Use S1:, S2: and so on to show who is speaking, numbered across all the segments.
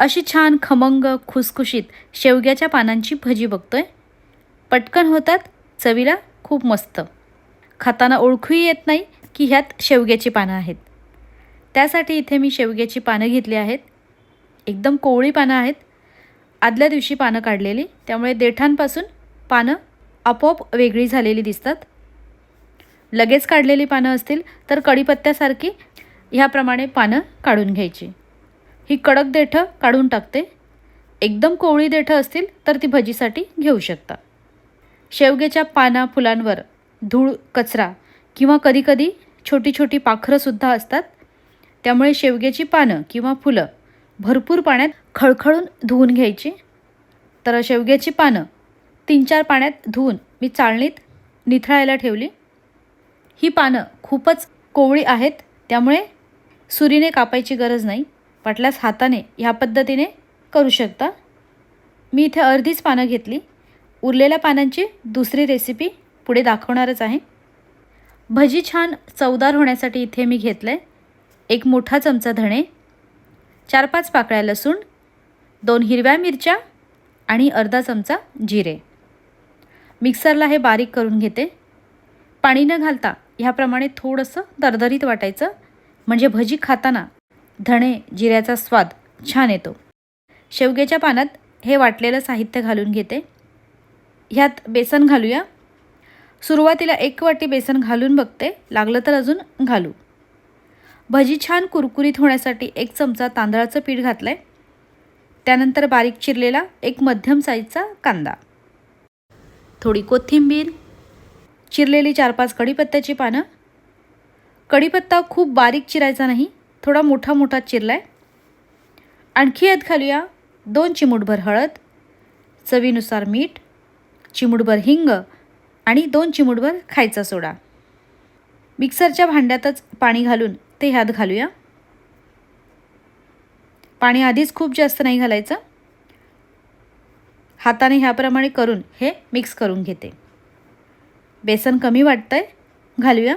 S1: अशी छान खमंग खुसखुशीत शेवग्याच्या पानांची भजी बघतोय. पटकन होतात चवीला खूप मस्त. खाताना ओळखूही येत नाही की ह्यात शेवग्याची पानं आहेत. त्यासाठी इथे मी शेवग्याची पानं घेतली आहेत. एकदम कोवळी पानं आहेत. आदल्या दिवशी पानं काढलेली त्यामुळे देठांपासून पानं आपोआप वेगळी झालेली दिसतात. लगेच काढलेली पानं असतील तर कढीपत्त्यासारखी ह्याप्रमाणे पानं काढून घ्यायची. ही कडक देठं काढून टाकते. एकदम कोवळी देठं असतील तर ती भजीसाठी घेऊ शकता. शेवग्याच्या पाना फुलांवर धूळ कचरा किंवा कधीकधी छोटी छोटी पाखरंसुद्धा असतात. त्यामुळे शेवग्याची पानं किंवा फुलं भरपूर पाण्यात खळखळून धुवून घ्यायची. तर शेवग्याची पानं तीन चार पाण्यात धुवून मी चाळणीत निथळायला ठेवली. ही पानं खूपच कोवळी आहेत त्यामुळे सुरीने कापायची गरज नाही. वाटल्यास हाताने ह्या पद्धतीने करू शकता. मी इथे अर्धीच पानं घेतली. उरलेल्या पानांची दुसरी रेसिपी पुढे दाखवणारच आहे. भजी छान चवदार होण्यासाठी इथे मी घेतलं आहे एक मोठा चमचा धणे चार पाच पाकळ्या लसूण दोन हिरव्या मिरच्या आणि अर्धा चमचा जिरे. मिक्सरला हे बारीक करून घेते. पाणी न घालता ह्याप्रमाणे थोडंसं दरदरीत वाटायचं. म्हणजे भजी खाताना धणे जिऱ्याचा स्वाद छान येतो. शेवग्याच्या पानात हे वाटलेलं साहित्य घालून घेते. ह्यात बेसन घालूया. सुरुवातीला एक वाटी बेसन घालून बघते. लागलं तर अजून घालू. भजी छान कुरकुरीत होण्यासाठी एक चमचा तांदळाचं पीठ घातलं आहे त्यानंतर बारीक चिरलेला एक मध्यम साईजचा कांदा. थोडी कोथिंबीर. चिरलेली चार पाच कढीपत्त्याची पानं. कढीपत्ता खूप बारीक चिरायचा नाही. थोडा मोठा मोठा चिरला आहे आणखी यात घालूया दोन चिमूटभर हळद चवीनुसार मीठ चिमूटभर हिंग आणि दोन चिमूटभर खायचा सोडा. मिक्सरच्या भांड्यातच पाणी घालून ते ह्यात घालूया. पाणी आधीच खूप जास्त नाही घालायचं. हाताने ह्याप्रमाणे करून हे मिक्स करून घेते. बेसन कमी वाटतं आहे घालूया.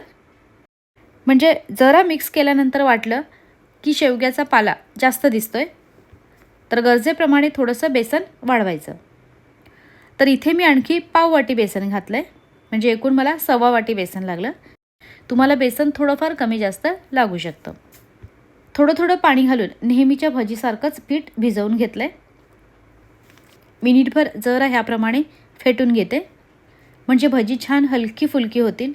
S1: म्हणजे जरा मिक्स केल्यानंतर वाटलं की शेवग्याचा पाला जास्त दिसतो आहे तर गरजेप्रमाणे थोडंसं बेसन वाढवायचं. तर इथे मी आणखी पाव वाटी बेसन घातलं आहे म्हणजे एकूण मला सव्वा वाटी बेसन लागलं. तुम्हाला बेसन थोडंफार कमी जास्त लागू शकतं. थोडं थोडं पाणी घालून नेहमीच्या भजीसारखंच पीठ भिजवून घेतलं आहे मिनिटभर जरा ह्याप्रमाणे फेटून घेते. म्हणजे भजी छान हलकी फुलकी होतील.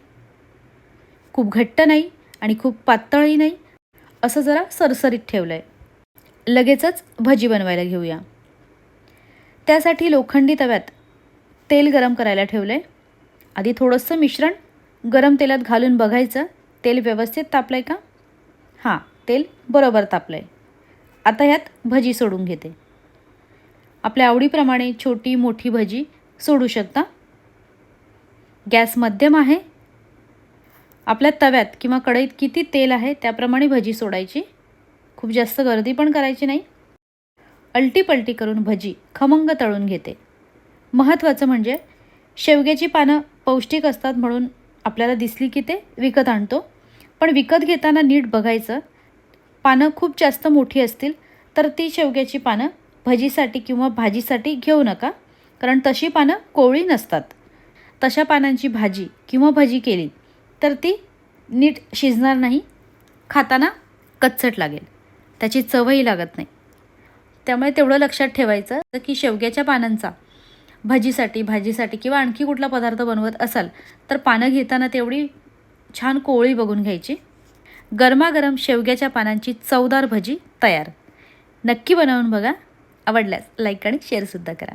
S1: खूप घट्ट नाही आणि खूप पातळही नाही असं जरा सरसरीत ठेवलं आहे लगेचच भजी बनवायला घेऊया. त्यासाठी लोखंडी तव्यात तेल गरम करायला ठेवलं आहे आधी थोडंसं मिश्रण गरम तेलात घालून बघायचं. तेल व्यवस्थित तापलं आहे का? हां तेल बरोबर तापलं आहे आता ह्यात भजी सोडून घेते. आपल्या आवडीप्रमाणे छोटी मोठी भजी सोडू शकता. गॅस मध्यम आहे आपल्या तव्यात किंवा कढईत किती तेल आहे त्याप्रमाणे भजी सोडायची. खूप जास्त गर्दी पण करायची नाही. अलटीपलटी करून भजी खमंग तळून घेते. महत्त्वाचं म्हणजे शेवग्याची पानं पौष्टिक असतात म्हणून आपल्याला दिसली की ते विकत आणतो. पण विकत घेताना नीट बघायचं पानं खूप जास्त मोठी असतील तर ती शेवग्याची पानं भजीसाठी किंवा भाजीसाठी घेऊ नका. कारण तशी पानं कोवळी नसतात. तशा पानांची भाजी किंवा भजी केली तर ती नीट शिजणार नाही. खाताना कच्चट लागेल. त्याची चवही लागत नाही. त्यामुळे तेवढं लक्षात ठेवायचं की शेवग्याच्या पानांचा भजीसाठी भाजीसाठी किंवा आणखी कुठला पदार्थ बनवत असाल तर पानं घेताना तेवढी छान कोवळी बघून घ्यायची. गरमागरम शेवग्याच्या पानांची चवदार भजी तयार. नक्की बनवून बघा. आवडल्यास लाईक आणि शेअरसुद्धा करा.